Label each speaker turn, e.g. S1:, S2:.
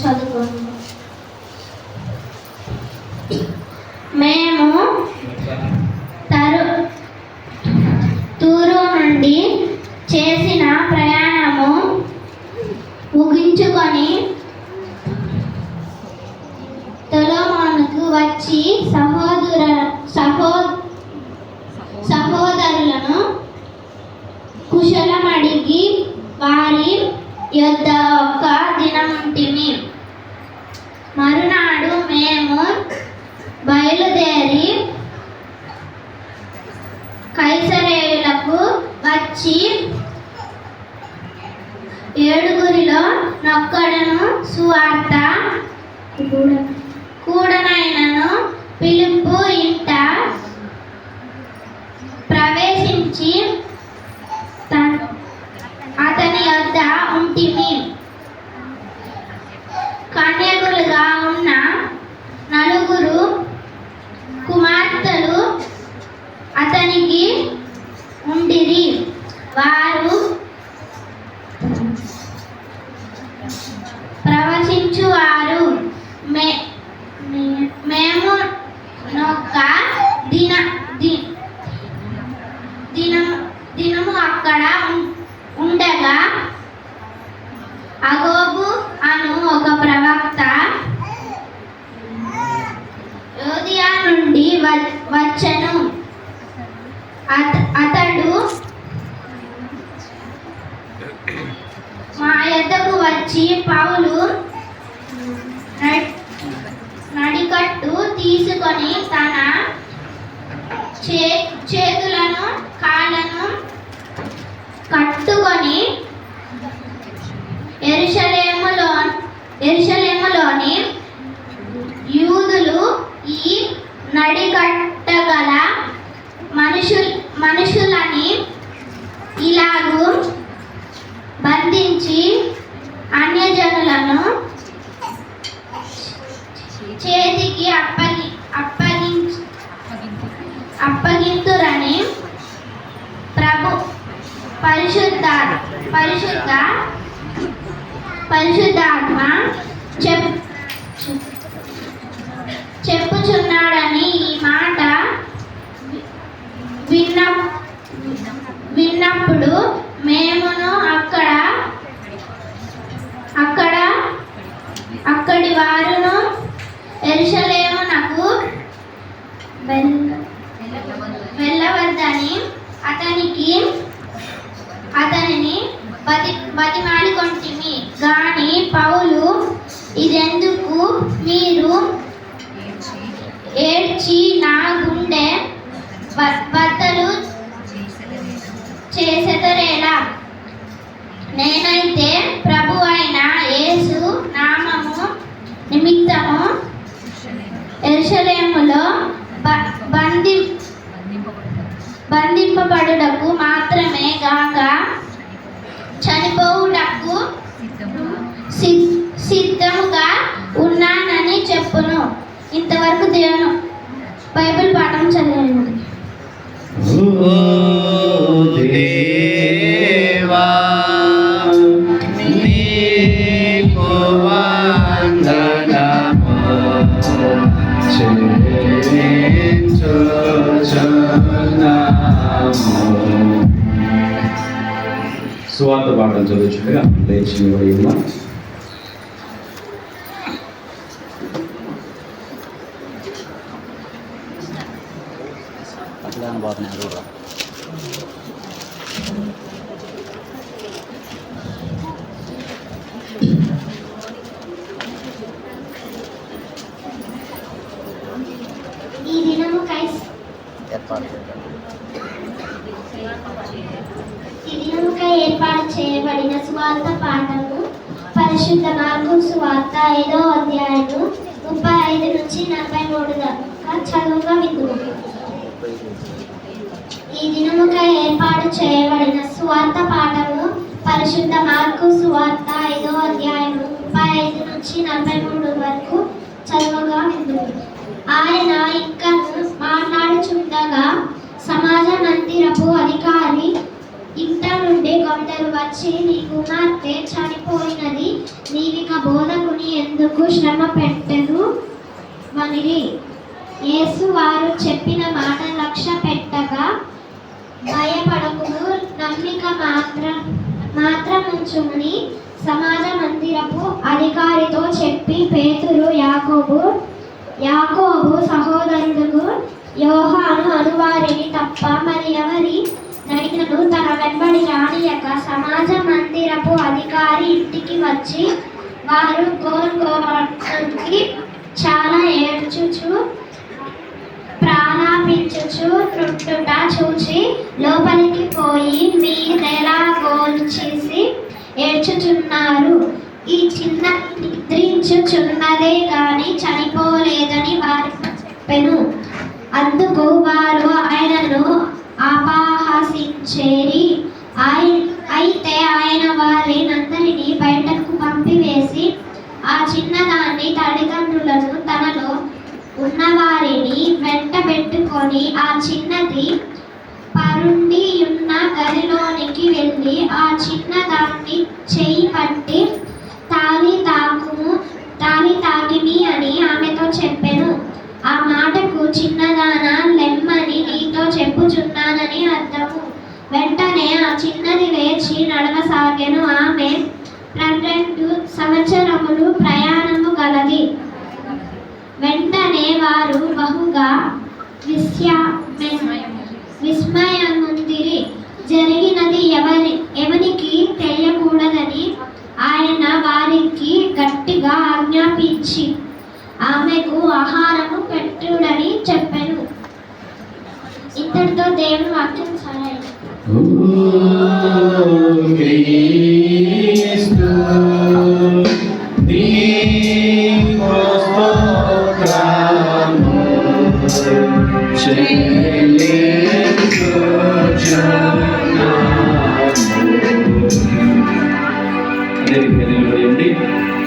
S1: చదువుకోండి. మేము తరు తూరు నుండి చేసిన ప్రయాణము ముగించుకొని తొలమానుకు వచ్చి సహోదర సహో సహోదరులను కుశలమడిగి వారి యొద్ద ఒక దినముంటిమి మరునాడు మేము బయలుదేరి కైసరేయులకు వచ్చి ఏడుగురిలో నొక్కడను సువార్త కూడనైనను పిలుపు ఇంట ప్రవేశించి తన్- అతని యొద్ద ఉంటిమి కన్యకులుగా ఉన్న నలుగురు కుమార్తెలు అతనికి ఉండిరి. వారు ప్రవచించువారు. మే మే- మేము నొక్క దిన ది- దినం దినము అక్కడ వచ్చెను అత- అతడు మా యొద్దకు వచ్చి పౌలు నడికట్టు తీసుకొని తన చే చేతులను కాళ్ళను కట్టుకొని ఎరుషలేములో ఎరుషలేములోని యూదులు ఈ నడికట్టు మనుషు మనుషులని ఇలాగూ బంధించి అన్యజనులను చేతికి అప్పగి అప్పగి అప్పగింతురని ప్రభు పరిశుద్ధ పరిశుద్ధ పరిశుద్ధాత్మ చెప్ చెప్పుచున్నాడని ఈ మాట వి- విన్న విన్నప్పుడు మేమును అక్కడ అక్కడ అక్కడి వారును ఎరుషలేమునకు వెళ్ళవద్దని అతనికి అతనిని బతి బతిమాలికొంటిమి. గాని పౌలు ఇదెందుకు మీరు ఏడ్చి నా గుండె బ- బద్దలు చేసెదరేలా? బంధింపబడుటకు
S2: సువార్త పాఠం చదువుచుండగా లేచి నిలబడి ఉన్నాం.
S3: అట్లా పోతున్నాయి కూడా
S1: ఈ దినము కైస్
S3: ఏర్పాటు చేయాలి
S1: ఈ దినముకై ఏర్పాటు చేయబడిన సువార్త పాఠము పరిశుద్ధ మార్గు సువార్త ఐదో అధ్యాయము ముప్పై ఐదు నుంచి నలభై మూడు దాకా చదువుగా విందుము. ఈ దినముగా ఏర్పాటు చేయబడిన సువార్త పాఠము పరిశుద్ధ మార్కు సువార్త ఐదో అధ్యాయము ముప్పై ఐదు నుంచి నలభై మూడు వరకు చదువుగా విందుము. ఆయన ఇంకా మాట్లాడుచుండగా సమాజ మందిరపు అధికారి నుండి కొందరు వచ్చి నీ కుమార్తె చనిపోయినది నీవిక బోధకుని ఎందుకు శ్రమ పెట్టదు వనిరి యేసు వారు చెప్పిన మాట లక్ష్య పెట్టగా భయపడకుడు నమ్మిక మాత్రం మాత్రముంచుమని సమాజ మందిరపు అధికారితో చెప్పి పేతురు యాకోబు యాకోబు సహోదరుడు యోహాను అనువారిని తప్ప మరి ఎవరి నడినను తన వెంబడి రానియక సమాజ మందిరపు అధికారి ఇంటికి వచ్చి వారు గోల్గోకి చాలా ఏడ్చుచు ప్రాణాపించుచు త్రుట్టుట చూచి లోపలికి పోయి మీరెలా గోల్చేసి ఏడ్చుచున్నారు. ఈ చిన్న నిద్రించుచున్నదే కానీ చనిపోలేదని వారు చెప్పెను. అందుకు వారు ఆయనను ఆపా చేరి అయితే ఆయన వారినందరినీ బయటకు పంపివేసి ఆ చిన్నదాన్ని తల్లిదండ్రులను తనలో ఉన్నవారిని వెంట పెట్టుకొని ఆ చిన్నది పరుండి ఉన్న గదిలోనికి వెళ్ళి ఆ చిన్నదాన్ని చేయి పట్టి తాలి తాకుము తాలి తాకిమి అని ఆమెతో చెప్పాను. ఆ మాటకు చిన్నదాన లెమ్మని నీతో చెప్పుచున్నా వెంటనే ఆ చిన్నది లేచి నడవసాగెను. ఆమె పన్నెండు సంవత్సరములు ప్రయాణము గలది. వెంటనే వారు బహుగా విస్యా విస్మయముందిరి. జరిగినది ఎవరి ఎవరికి తెలియకూడదని ఆయన వారికి గట్టిగా ఆజ్ఞాపించి ఆమెకు ఆహారము పెట్టుడని చెప్పాను. ఇంతటితో దేవుని వాక్యం
S2: Christus,